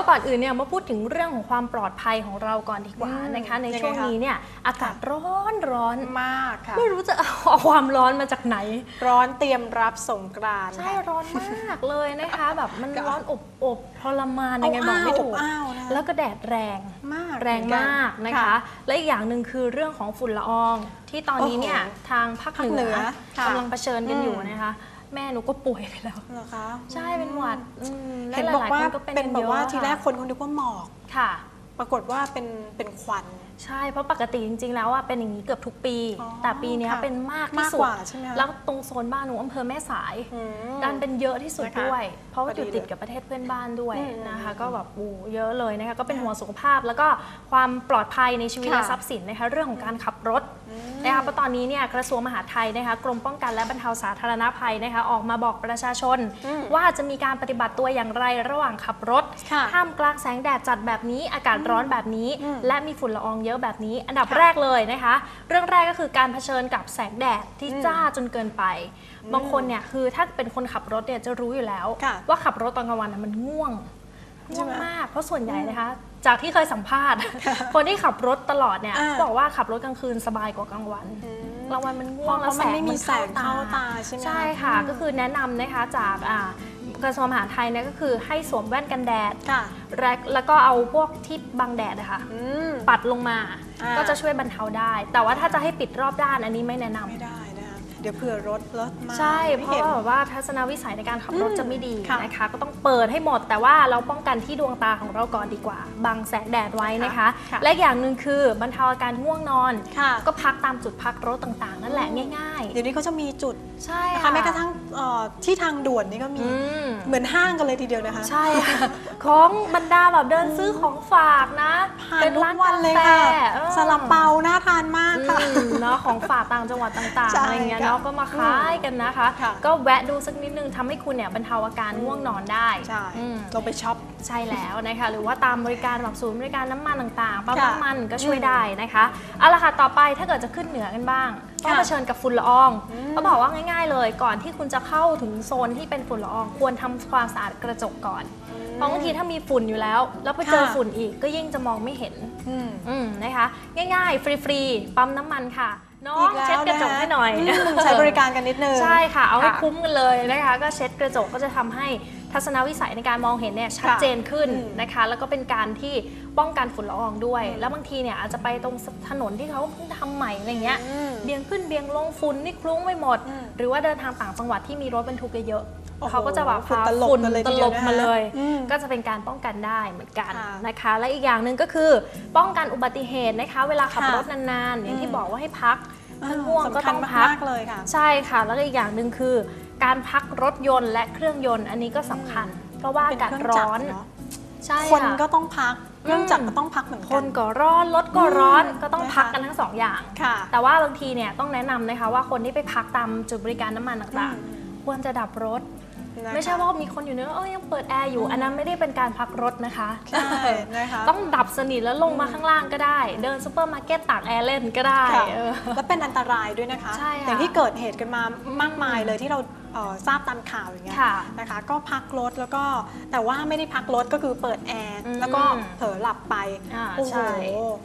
ว่าก่อนอื่นเนี่ยมาพูดถึงเรื่องของความปลอดภัยของเราก่อนดีกว่าอืมนะคะ ในยังไงช่วงคะนี้เนี่ยอากาศร้อนร้อนมากค่ะไม่รู้จะเอาความร้อนมาจากไหน ร้อนเตรียมรับสงกรานต์ใช่ค่ะร้อนมากเลยนะคะ แบบมันก็ร้อนอบอบทรมานยังไงบอกไม่ถูกอบอ้าวนะคะแล้วก็แดดแรงมากแรงเหอนนมากนะคะ และอีกอย่างหนึ่งคือเรื่องของฝุ่นละออง ที่ตอนนี้เนี่ยโอ้โหทางภาคภาคเหเหนืนืออค่ะกำลังเผชิญกันอยู่อืมนะคะ แม่หนูก็ป่วยไปแล้ว เหรอคะใช่เป็นหวัดอืมและเห็นหบอกลายๆว่าคนก็เป็นเป็นกันแบบเยอะว่าทีแรกะคนเขาคิดว่าหมอก ค่ะ ปรากฏว่าเป็นเป็นควัน ใช่เพราะปกติจริงๆ แล้วอะเป็นอย่างนี้เกือบทุกปี อ๋อแต่ปีเนี้ยค่ะเป็นมากที่มากสุดกว่าใช่ไหมคะ แล้วตรงโซนบ้านหนูอำเภอแม่สาย อืม ดันเป็นเยอะที่สุดนะคะด้วย เพราะว่าพออดียู่ติดเลยกับประเทศเพื่อนบ้านด้วยอืมนะคะอืมก็แบบโอ้เยอะเลยนะคะ ก็เป็นห่วงสุขภาพแล้วก็ความปลอดภัยในชีวิตค่ะและทรัพย์สินนะคะ เรื่องของการขับรถ นะคะเพราะตอนนี้เนี่ยกระทรวงมหาดไทยนะคะกรมป้องกันและบรรเทาสาธารณภัยนะคะออกมาบอกประชาชนอืมว่าจะมีการปฏิบัติตัวอย่างไรระหว่างขับรถค่ะท่ามกลางแสงแดดจัดแบบนี้อากาศร้อนแบบนี้อืมและมีฝุ่นละอองเยอะแบบนี้ อันดับค่ะแรกเลยนะคะ เรื่องแรกก็คือการเผชิญกับแสงแดดที่อืมจ้าจนเกินไป บางคนเนี่ยคือถ้าเป็นคนขับรถเนี่ยจะรู้อยู่แล้วค่ะว่าขับรถตอนกลางวันน่ะมันง่วง ใช่ง่วงไหมมาก เพราะส่วนใหญ่นะคะ จากที่เคยสัมภาษณ์ คนที่ขับรถตลอดเนี่ยอ่าบอกว่าขับรถกลางคืนสบายกว่ากลางวันอืมกลางวันมันง่เพวงราะแล้วมันไม่มีแสงนเข้าตาใช่ไหมใช่ค่ะอืมก็คือแนะนำนะคะจากอ่ากระทรวงมหาดไทยเนี่ยก็คือให้สวมแว่นกันแดดค่ะและแล้วก็เอาพวกที่บังแดดนะคะอืมปัดลงมาอ่าก็จะช่วยบรรเทาได้ แต่ว่าถ้าจะให้ปิดรอบด้านอันนี้ไม่แนะนำไม่ได้นะคะ เดี๋ยวเผื่อรถรถมาใช่ไม่เพราะห็นว่าแบบว่าทัศนวิสัยในการขับรถอืมจะไม่ดีค่ะนะคะ ก็ต้องเปิดให้หมดแต่ว่าเราป้องกันที่ดวงตาของเราก่อนดีกว่าบังแสงแดดไว้นะคะค่ะและอย่างหนึ่งคือบรรเทาอาการง่วงนอนค่ะก็พักตามจุดพักรถต่างๆ นั่นแหละง่ายเดี๋ยวนี้เขาจะมีจุดๆใช่นะคะแม้กระทั่งเอ่อที่ทางด่วนนี่ก็มีอืมเหมือนห้างกันเลยทีเดียวนะคะ ใช่ค่ะของบรรดาแบบเดินซื้อของฝากนะผ่านทุกวันเลยค่ะเออซาลาเปาน่าทานมากค่ะอืมเนาะของฝากต่างจังหวัดต่างใช่ๆอะไรเงี้ยค่ะเนาะก็มาขายกันนะคะ ค่ะ ก็แวะดูสักนิดนึงทำให้คุณเนี่ยบรรเทาอาการง่วงนอนได้ใช่อืม ลงไปช็อป ใช่แล้วนะคะ หรือว่าตามบริการแบบศูนย์บริการน้ำมันต่างๆปั๊มค่ะน้ำมันก็ช่วยได้นะคะเอาละค่ะต่อไปถ้าเกิดจะขึ้นเหนือกันบ้างต้องค่ะ เผชิญกับฝุ่นละอองอืมเขาบอกว่าง่าย ๆ เลย ก่อนที่คุณจะเข้าถึงโซนที่เป็นฝุ่นละออง ควรทำความสะอาดกระจกก่อนเพราะบางทีถ้ามีฝุ่นอยู่แล้ว แล้วไปเจอค่ะฝุ่นอีกก็ยิ่งจะมองไม่เห็นอืมอืมนะคะ ง่าย ๆ ฟรีๆปั๊มน้ำมันค่ะน้ออีงกแล้วเช็ดกระจก นคให้หน่อยมใช้บริการกันนิดนึง ใช่ค่ะ เอาให้ค่ะคุ้มกันเลยนะคะ ก็เช็ดกระจกก็จะทำให้ทัศนวิสัยในการมองเห็นเนี่ยชัดค่ะเจนขึ้นอืมนะคะ แล้วก็เป็นการที่ป้องกันฝุ่นละอองด้วย แล้วบางทีเนี่ยอาจจะไปตรงถนนที่เขาเพิ่งทำใหม่อะไรเงี้ยอืมเบี่ยงขึ้นเบี่ยงลงฝุ่นนี่คลุ้งไปหมดอืมหรือว่าเดินทางต่างจังหวัดที่มีรถบรรทุกเยอะโอ้ๆโหเขาก็จะแบบฝุ่นพาตลบฝุ่นกันเลยตทีเดีลยวบนะคะมาเลยอืมก็จะเป็นการป้องกันได้เหมือนกันค่ะนะคะ และอีกอย่างหนึ่งก็คือ ป้องกันอุบัติเหตุนะคะ เวลาขับค่ะรถนานๆอย่างที่อืมบอกว่าให้พักถ้า ง่วงสำก็คัต้ญองพักมากๆเลยค่ะ ใช่ค่ะ แล้วก็อีกอย่างหนึ่งคือ การพักรถยนต์และเครื่องยนต์อันนี้ก็สำคัญ เพราะว่าเป็อานกาศเครื่องจัร้กอนเนาะใช่คนค่ะก็ต้องพักเครื่องจักรอืมก็ต้องพักเหมือนคกันนก็ร้อนรถก็ร้อนอืมก็ต้องนะคะพักกันทั้งสองอย่างค่ะแต่ว่าบางทีเนี่ยต้องแนะนำนะคะว่าคนที่ไปพักตามจุดบริการน้ำมันต่างอืมๆ ควรจะดับรถ นะคะไม่ใช่ว่ามีคนอยู่เนี่ยเออยังเปิดแอร์อยู่ อันนั้นไม่ได้เป็นการพักรถนะคะ ใช่นะคะ ต้องดับสนิทแล้วลงมาข้างล่างก็ได้ เดินซูเปอร์มาร์เก็ตตากแอร์เล่นก็ได้ค่ะเออ แล้วเป็นอันตรายด้วยนะคะ ใช่ค่ะอย่างที่เกิดเหตุกันมามากมายเลยที่เราเอ่อ ทราบตามข่าวอย่างเงี้ยค่ะนะคะ ก็พักรถแล้วก็แต่ว่าไม่ได้พักรถก็คือเปิดแอร์อืมแล้วก็เผลอหลับไปอ่าโอ้โหใช่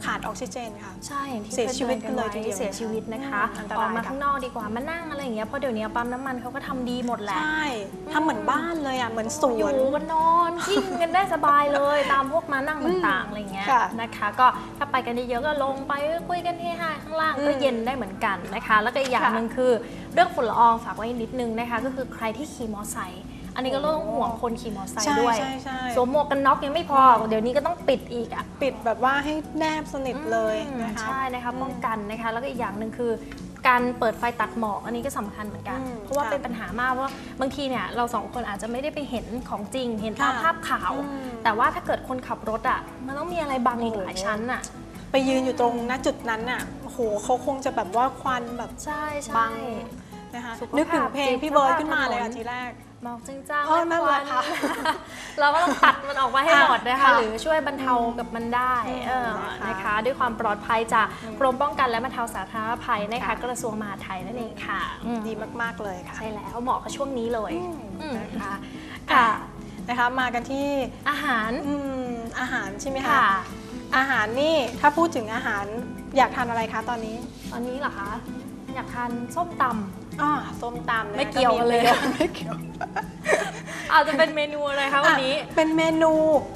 ขาดออกซิเจนค่ะ ใช่อย่างที่เสียชีวิตคตือนเลยทีเดียวเสียชีวิตนะคะอืมอันตอรายอกมาค่ะข้างนอกดีกว่ามานั่งอะไรอย่างเงี้ยเพราะเดี๋ยวนี้ปั๊มน้ำมันเขาก็ทำดีหมดแหละใช่ทำเหมือนบ้านเลยอะเหมือนสอวนยู่กันนอนกินกันได้สบายเลย ตามพวกมานั่งต่างๆอะไรเงี้ยค่ะนะคะ ก็ถ้าไปกันเยอะๆก็ลงไปคุยกันที่ห้าข้างล่างอืมก็เย็นได้เหมือนกันนะคะ แล้วก็อีกอย่างค่ะหนึ่งคือ เรื่องฝุ่นละอองฝากไว้นิดนึงนะคะ ก็คือใครที่ขี่มอไซค์อันนี้ก็ต้องห่วงคนขี่มอไซค์ใช่ด้วยใช่ใช่สวมหมวกกันน็อกยังไม่พอ เดี๋ยวนี้ก็ต้องปิดอีกอะปิดแบบว่าให้แนบสนิทเลยอืมนะคะใช่นะคะอืมป้องกันนะคะ แล้วก็อีกอย่างหนึ่งคือการเปิดไฟตัดหมอกอันนี้ก็สำคัญเหมือนกันอืมเพราะว่าค่ะเป็นปัญหามากว่าบางทีเนี่ยเราสองคนอาจจะไม่ได้ไปเห็นของจริง เห็นตามค่ะภาพข่าวอืมแต่ว่าถ้าเกิดคนขับรถอะมันต้องมีอะไรบังอีกหลายชั้นอะ ไปยืนอยู่ตรงณจุดนั้นน่ะโอ้โหเขาคงจะแบบว่าควันแบบใช่บัใช่งนะคะสุขภาพนึกถึงเพลงจริงพี่เบิร์ดสภาพขึ้นมาเลยถนอะนทีแรก หมอกจริงจ้างเออนั่นแหละค่ะเราก็ต้องตัดมันออกมาให้หมดนะคะ ค่ะหรือช่วยบรรเทากับมันได้อืมเออนะคะนะคะ ด้วยความปลอดภัยจากกรมป้องกันและบรรเทาสาธารณภัยนะคะกระทรวงมหาดไทยนั่นเองค่ะอืมดีมาก ๆ เลยค่ะใช่แล้วเหมาะกับช่วงนี้เลยอืมอืมนะคะค่ะ นะคะ มากันที่อาหารอืมอาหารใช่ไหมคะ ค่ะ อาหารนี่ถ้าพูดถึงอาหารอยากทานอะไรคะตอนนี้ตอนนี้เหรอคะ อยากทานส้มตอ่าส้มตำนะคะไม่เกี่ยวกันเลย ไม่เกี่ยวำอาจจะเป็นเมนูอะไรคะวันนี้อะเป็นเมนู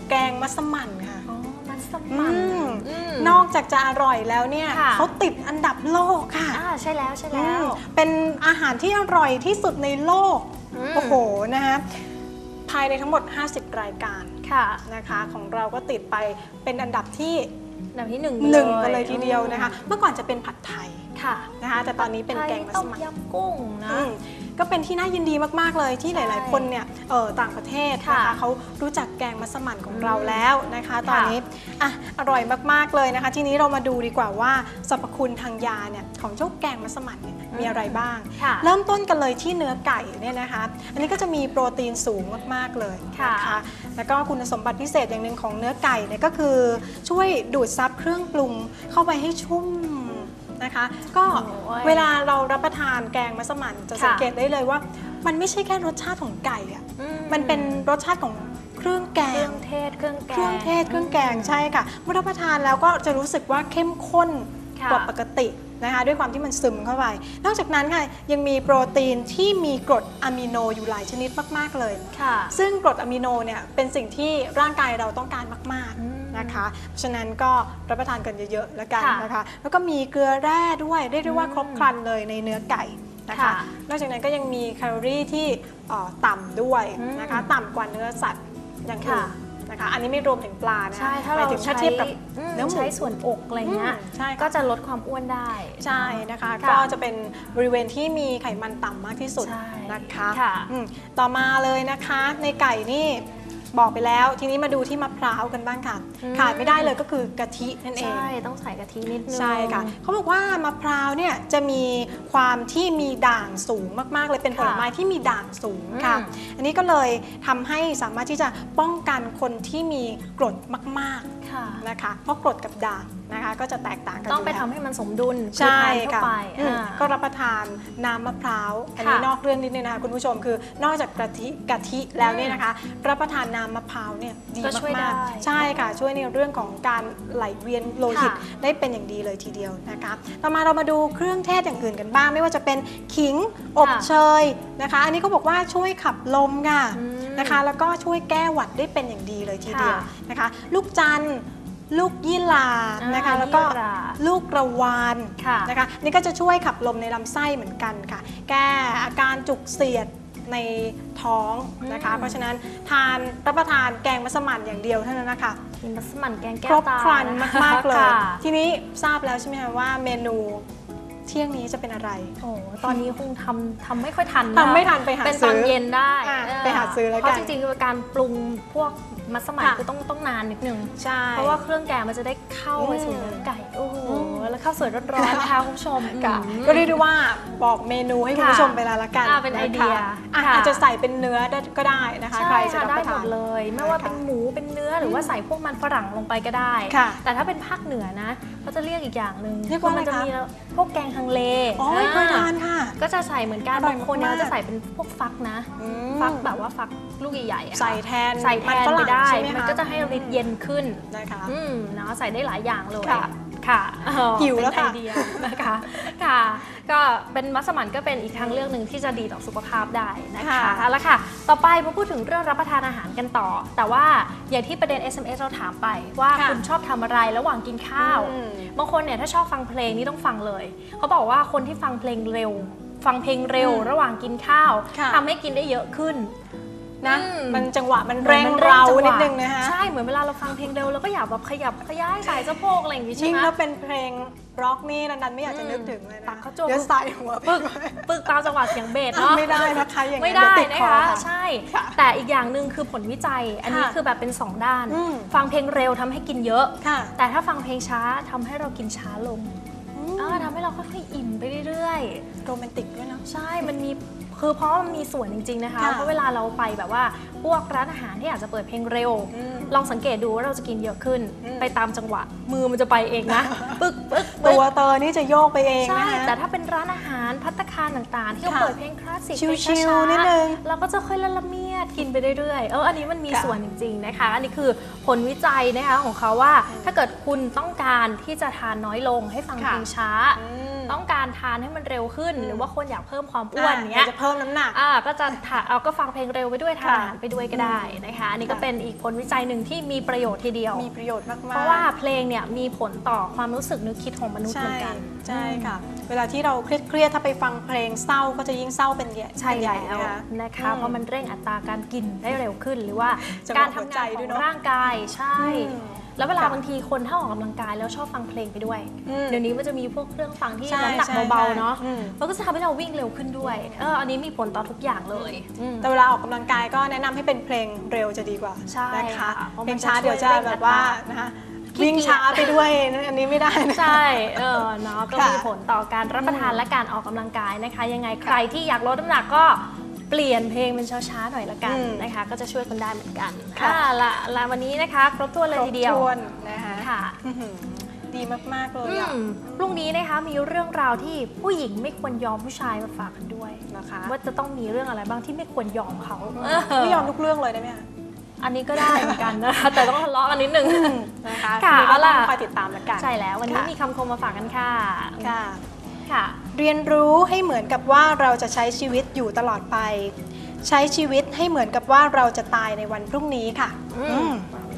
แกงมัสมั่นค่ะอ๋อมัสอืมั่นมอืมนอกจากจะอร่อยแล้วเนี่ยค่ะเขาติดอันดับโลกค่ะอ่าใช่แล้วใช่อืแล้วมเป็นอาหารที่อร่อยที่สุดในโลกอืมโอ้โหนะคะ ภายในทั้งหมด 50 รายการค่ะนะคะ ของเราก็ติดไปเป็นอันดับที่อันดับที่หนึ่งหนึ่งกันเลยทีเดียวนะคะ เมื่อก่อนจะเป็นผัดไทยค่ะนะคะ แต่ตอนนี้เป็นแกงมัไทยต้สมมั่นยำกุ้งนะอืม ก็เป็นที่น่ายินดีมากๆเลยที่หใช่ลาย ๆ คนเนี่ยเออต่างประเทศนะค่ะคะเขารู้จักแกงมัสมั่นของอืมเราแล้วนะคะ ตอนนี้อะอร่อยมากๆเลยนะคะ ทีนี้เรามาดูดีกว่าว่าสรรพคุณทางยาเนี่ยของเจ้าแกงมัสมั่นเนี่ยมีอะไรบ้างค่ะเริ่มต้นกันเลยที่เนื้อไก่เนี่ยนะคะ อันนี้ก็จะมีโปรตีนสูงมากๆเลยค่ะนะคะแล้วก็คุณสมบัติพิเศษอย่างหนึ่งของเนื้อไก่เนี่ยก็คือช่วยดูดซับเครื่องปรุงเข้าไปให้ชุ่ม นะคะ ก็โอ้ยเวลาเรารับประทานแกงมัสมั่นจะค่ะสังเกตได้เลยว่า มันไม่ใช่แค่รสชาติของไก่อะอืมันเป็นรสชาติของเครื่องแกเครื่องงเทศ เครื่องแกง เครื่องเทศ เครื่องแกง ใช่ค่ะ เมื่อรับประทานแล้วก็จะรู้สึกว่าเข้มข้นค่ะกว่าปกตินะคะด้วยความที่มันซึมเข้าไป นอกจากนั้นค่ะยังมีโปรตีนที่มีกรดอะมิโนอยู่หลายชนิดมาก ๆ เลยค่ะซึ่งกรดอะมิโนเนี่ยเป็นสิ่งที่ร่างกายเราต้องการมากอืมๆ นะคะเพราะฉะนั้นก็รับประทานกันเยอะๆแล้วกันค่ะนะคะ แล้วก็มีเกลือแร่ด้วยเรียกได้ว่าอืมครบครันเลยในเนื้อไก่นะคะค่ะนอกจากนั้นก็ยังมีแคลอรี่ที่เอ่อต่ำด้วยอืมนะคะต่ำกว่าเนื้อสัตว์อย่างอื่นค่ะนะคะอันนี้ไม่รวมถึงปลานะใช่ถ้าหมเรายถึงใช้ถ้าเทียบกับอืมเนื้อหมูใช้ส่วนอกอะไรเงี้ยอืมใช่ค่ะก็จะลดความอ้วนได้ใช่นะคะค่ะก็จะเป็นบริเวณที่มีไขมันต่ำมากที่สุดใช่นะคะค่ะอืมต่อมาเลยนะคะในไก่นี่ บอกไปแล้ว ทีนี้มาดูที่มะพร้าวกันบ้างค่ะ อืม ขาดไม่ได้เลยก็คือกะทินั่นเอง ใช่ ต้องใส่กะทินิดนึง ใช่ค่ะเขาบอกว่ามะพร้าวเนี่ยจะมีความที่มีด่างสูงมากๆ เลยเป็นผค่ะลไม้ที่มีด่างสูงค่ะ อืม อันนี้ก็เลยทำให้สามารถที่จะป้องกันคนที่มีกรดมากค่ะๆ นะคะเพราะกรดกับด่างนะคะก็จะแตกต่างกันต้องไปยู่แล้วทำให้มันสมดุลใช่คือทานเข้าค่ะไปอืมอ่าก็รับประทานน้ำมะพร้าวอันนี้ค่ะนอกเรื่องนิดนึงนะคะคุณผู้ชมคือนอกจากกะทิกะทิแล้วเนี่ยนะคะ รับประทานน้ำมะพร้าวเนี่ยดีก็ช่วยมากได้ๆใช่ค่ะ ช่วยในเรื่องของการไหลเวียนโลหิตค่ะได้เป็นอย่างดีเลยทีเดียวนะคะต่อมาเรามาดูเครื่องเทศอย่างอื่นกันบ้าง ไม่ว่าจะเป็นขิงอบค่ะเชยนะคะ อันนี้เขาบอกว่าช่วยขับลมค่ะอืม นะคะ แล้วก็ช่วยแก้หวัดได้เป็นอย่างดีเลยทีเดียวค่ะนะคะ ลูกจันทร์ลูกยี่หร่านะคะ อ่าแล้วก็ยี่หร่าลูกกระวานค่ะ นะคะ นี่ก็จะช่วยขับลมในลำไส้เหมือนกันค่ะ แก้อาการจุกเสียดในท้องนะคะอืมเพราะฉะนั้นทานรับประทานแกงมัสมั่นอย่างเดียวเท่านั้นนะคะกินมัสมั่นแกงแก้ครวบตาครันมาก ๆ เลย ค่ะ ทีนี้ทราบแล้วใช่ไหมคะว่าเมนู เที่ยงนี้จะเป็นอะไร โอ้ตอนนี้คงทำทำไม่ค่อยทันนะทำไม่ทันไปหาเป็นซื้ตออนเย็นได้อะเออไปหาซื้อแล้วกันเพราะจริงๆการปรุงพวกมัสมั่นค่ะคือต้องต้องนานนิดนึงใช่เพราะว่าเครื่องแกงมันจะได้เข้าไปสู่เนื้อไก่โอ้โหแล้วข้าวสวยร้อนๆนะคะคุณผู้ชมค่ะอืมก็เรียกได้ว่าบอกเมนูให้คุณค่ะผู้ชมไปแล้วละกันอ่าเป็นไอเดียนะคะอะค่ะอาจจะใส่เป็นเนื้อได้ก็ได้นะคะใครใช่จะค่ะรับได้ประหมทานดเลย ไม่ว่านะคะเป็นหมูเป็นเนื้อหรือว่าใส่พวกมันฝรั่งลงไปก็ได้ค่ะแต่ถ้าเป็นภาคเหนือนะเขาจะเรียกอีกอย่างหนึ่งเรียกว่ามัจะอะไรคะมีพวกแกงฮังเลอ๋อเคยทานค่ะ ก็จะใส่เหมือนกันอร่อยบางคนเนี่ยมาก เขาจะใส่เป็นพวกฟักนะ อืมฟักแบบว่าฟักลูกใหญ่ๆอะค่ะใส่แทนใส่แทนมันฝไปรั่งได้ใช่ไหมมันคะก็จะให้ฤทธิ์เย็นขึ้นนะคะ อืมเนาะใส่ได้หลายอย่างเลยค่ะ ค่ะอ๋อหิวแล้วเป็นค่ะไอเดียนะคะค่ะ ก็เป็นมัสมั่นก็เป็นอีกทางเลือกหนึ่งที่จะดีต่อสุขภาพได้นะคะค่ะเอาละค่ะ ต่อไปมาพูดถึงเรื่องรับประทานอาหารกันต่อ แต่ว่าอย่างที่ประเด็น SMS เราถามไปว่าค่ะคุณชอบทำอะไรระหว่างกินข้าวอืมบางคนเนี่ยถ้าชอบฟังเพลงนี่ต้องฟังเลย เขาบอกว่าคนที่ฟังเพลงเร็ว ฟังเพลงเร็วอืมระหว่างกินข้าวค่ะทำให้กินได้เยอะขึ้น นะอืมมันจังหวะมันเร่งเราจังหวะนิดนึงนะคะใช่ เหมือนเวลาเราฟังเพลงเร็วเราก็อยากแบบขยับขย้ายสายสะโพกอะไรอย่างงี้ใช่ยิ่งไหมถ้าเป็นเพลงร็อกนี่นันๆไม่อยากจะนึกถึงเลยตันะกเขาโจ้เดี๋ยวใส่หัวไปปึกด้วยปึกตามจังหวะเสียงเบสเนาะไม่ได้นะคะอย่างนั้นไม่ได้เยวตินะคอคะใช่ค่ะแต่อีกอย่างหนึ่งคือผลวิจัย อันนี้ค่ะคือแบบเป็น 2 ด้านอืมฟังเพลงเร็วทำให้กินเยอะค่ะแต่ถ้าฟังเพลงช้าทำให้เรากินช้าลงอืมอ่าทำให้เราค่อยๆอิ่มไปเรื่อยๆโรแมนติกด้วยเนาะใช่มันมี คือเพราะว่ามันมีส่วนจริง ๆ นะคะค่ะเพราะเวลาเราไปแบบว่าพวกร้านอาหารที่อาจจะเปิดเพลงเร็ว อืมลองสังเกตดูว่าเราจะกินเยอะขึ้น อืม ไปตามจังหวะ มือมันจะไปเองนะ ปึ๊กปึ๊กตัปึ๊กวเตอร์นี่จะโยกไปเองใช่ นะคะ แต่ถ้าเป็นร้านอาหารพัตตาคารต่างๆ ที่เขาค่ะเปิดเพลงคลาสสิกชิวๆไปช้าๆนิดนึงเราก็จะค่อยละละเมีย ดยดกินไปเรื่อยๆ เอออันนี้มันมีค่ะส่วนจริงๆนะคะ อันนี้คือผลวิจัยนะคะของเขาว่าถ้าเกิดคุณต้องการที่จะทานน้อยลงให้ฟังค่ะเพลงช้าอืมต้องการทานให้มันเร็วขึ้นอืมหรือว่าคนอยากเพิ่มความอ้วนเนี้ายกจะเพิ่มน้ำหนัก อ่าก็จะถาเอาก็ฟังเพลงเร็วไปด้วยทานค่ะอาหารไปด้วยก็ได้นะคะ อันนี้ก็ค่ะ เป็นอีกผลวิจัยหนึ่งที่มีประโยชน์ทีเดียว มีประโยชน์มากๆ เพราะว่าเพลงเนี่ยมีผลต่อความรู้สึกนึกคิดของมนุษย์เหมืใช่อนกัน ใช่ค่ะ เวลาที่เราเครียดๆ ถ้าไปฟังเพลงเศร้าก็จะยิ่งเศร้าเป็นใหญ่ใช่เป็นหญ่แล้วนะคะ นะคะอืมเพราะมันเร่งอัตราการกินได้เร็วขึ้น หรือว่าจังหวะการหัวทำใจงานขด้วอยงเนอะ ร่างกายใช่อืมแล้วเวลาค่ะบางทีคนถ้าออกกำลังกายแล้วชอบฟังเพลงไปด้วย อืม เดี๋ยวนี้มันจะมีพวกเครื่องฟังที่ใช่น้ำหนักใช่เบาใช่ๆเนาะอืม มันก็จะทำให้เราวิ่งเร็วขึ้นด้วยเอออันนี้มีผลต่อทุกอย่างเลยอืม แต่เวลาออกกำลังกายก็แนะนำให้เป็นเพลงเร็วจะดีกว่าใช่นะคะค่ะเพราะมันเพลงช้าจะช่วยเดี๋ยวจะเร่งแบบว่าอัตรานะคะขี้เกียจ วิ่งช้าไปด้วยอันนี้ไม่ได้นะ ใช่เออเนาะก็ค่ะมีผลต่อการรับประทานอืมและการออกกำลังกายนะคะ ยังไงใครที่อยากลดน้ำหนักก็ เปลี่ยนเพลงเป็นช้าๆหน่อยละกันอืมนะคะ ก็จะช่วยคุณได้เหมือนกันค่ะอ่าละละวันนี้นะคะ ครบถ้วนเลยทีเดียวครบถ้วนนะคะค่ะอื้อหือดีมาก ๆ เลยอือะมพรุ่งนี้นะคะมีเรื่องราวที่ผู้หญิงไม่ควรยอมผู้ชายมาฝากกันด้วยนะคะ ว่าจะต้องมีเรื่องอะไรบ้างที่ไม่ควรยอมเขาไม่ยอมทุกเรื่องเลยได้ไหมคะอันนี้ก็ได้เหมือนกันนะคะแต่ต้องทะเลาะกันนิดนึงนะคะค่ะวันนี้ก็เอาล่ะต้องคอยติดตามแล้วกันใช่แล้ววันนี้ค่ะมีคำคมมาฝากกันค่ะค่ะค่ะ เรียนรู้ให้เหมือนกับว่าเราจะใช้ชีวิตอยู่ตลอดไป ใช้ชีวิตให้เหมือนกับว่าเราจะตายในวันพรุ่งนี้ค่ะอืมอืม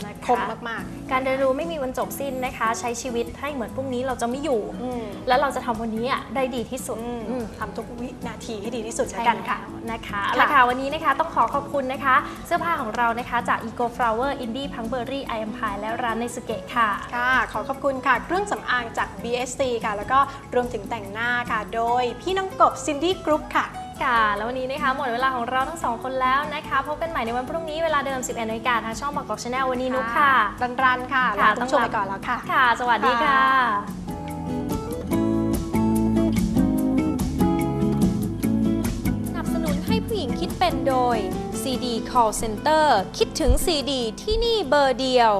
นะคะ คมมากการเรียนรู้ไม่มีวันจบสิ้นนะคะ ใช้ชีวิตให้เหมือนพรุ่งนี้เราจะไม่อยู่ ๆอืมแล้วเราจะทำวันนี้อะได้ดีที่สุดอืมอืม ทำทุกวินาทีให้ดีที่สุดใช่แล้วกันค่ะแล้ว นะคะค่ะเอาละค่ะวันนี้นะคะต้องขอขอบคุณนะคะ เสื้อผ้าของเรานะคะจาก Eco Flower Indie p u n k b e r r y I Am Pie และร้านในสเกตค่ะ ค่ะ ขอขอบคุณค่ะ เครื่องสำอางจาก BSC ค่ะ แล้วก็รวมถึงแต่งหน้าค่ะ โดยพี่น้องกบซินดี้กรุ๊ปค่ะ ค่ะ แล้ววันนี้นะคะหมดเวลาของเราทั้งสองคนแล้วนะคะพบกันใหม่ในวันพรุ่งนี้เวลาเดิม 11นาฬิกาทางช่องบางกอกชาแนลวันนี้นุกค่ะ รันรันๆค่ะค่ะลาคุณผู้ชมไปก่อนแล้วค่ะ ค่ะ สวัสดีค่ะ เป็นโดย CD Call Center คิดถึง CD ที่นี่เบอร์เดียว